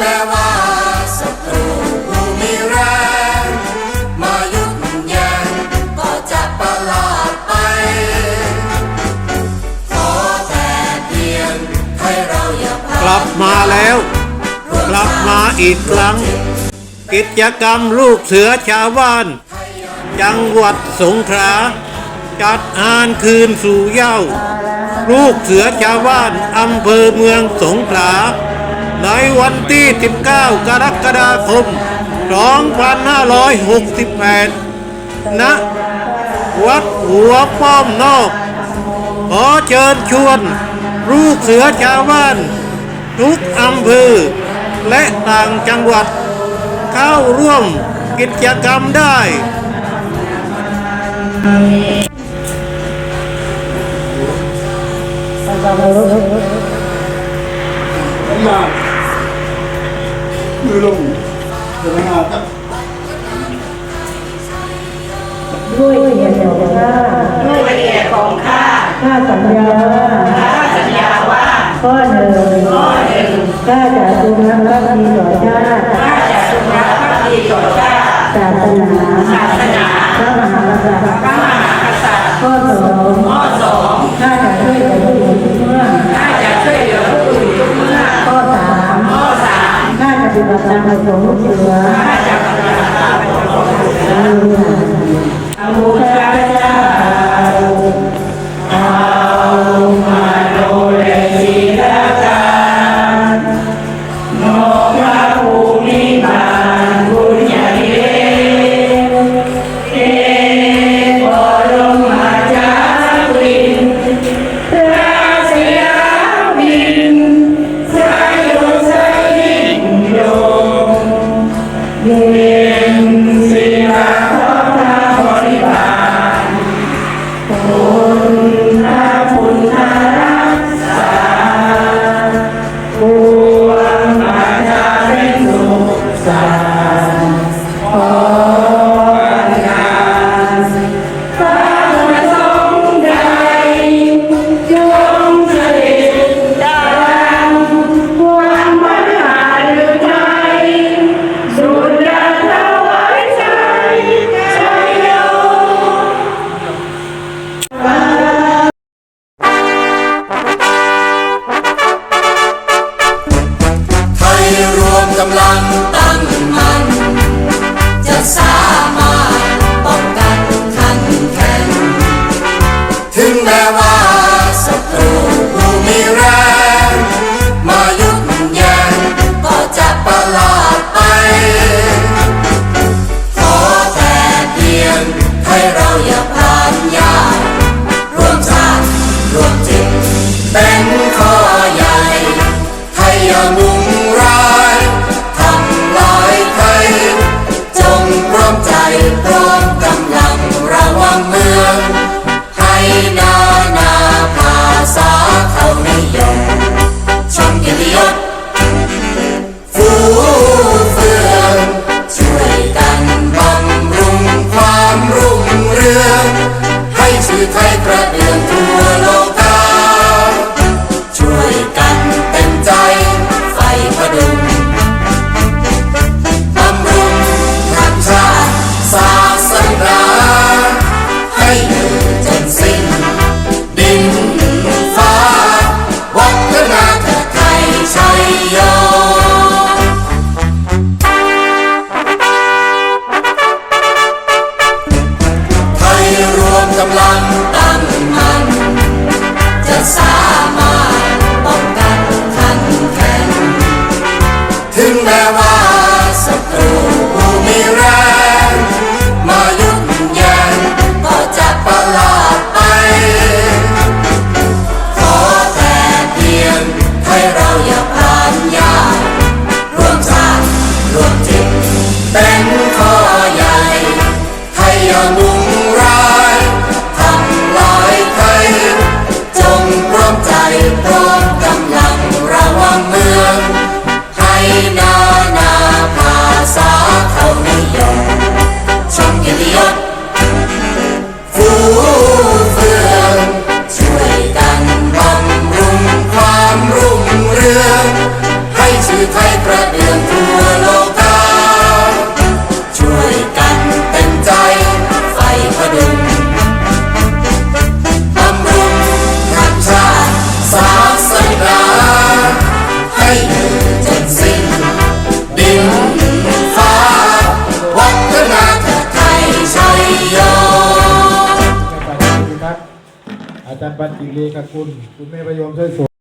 มาแกลับมาแล้ว กลับมาอีกครั้ง กิจกรรมลูกเสือชาวบ้าน จังหวัดสงขลาจัดอานคืนสู่เย้า ลูกเสือชาวบ้านอำเภอเมืองสงขลา ในวันที่ 19 กรกฎาคม 2568 ณ วัดหัวป้อมนอก ขอเชิญชวน ลูกเสือชาวบ้าน ทุกอำเภอ และต่างจังหวัด เข้าร่วมกิจกรรมได้สบาย คือลงเจตนาครับด้วยเกียรติของข้าด้วยเกียรของข้าข้าสัญญาว่าข้าสัญญาว่าข้อหนึ่งข้อหนึ่งข้าจะทรงรักภักดีต่อชาติข้าจะทรงรักดีต่อชาติศาสนาศาสนาพระมหา จากปรงเสอข้างเสือ kasama minha. บัญจิเลกคุณ คุณแม่ประยมช่วยส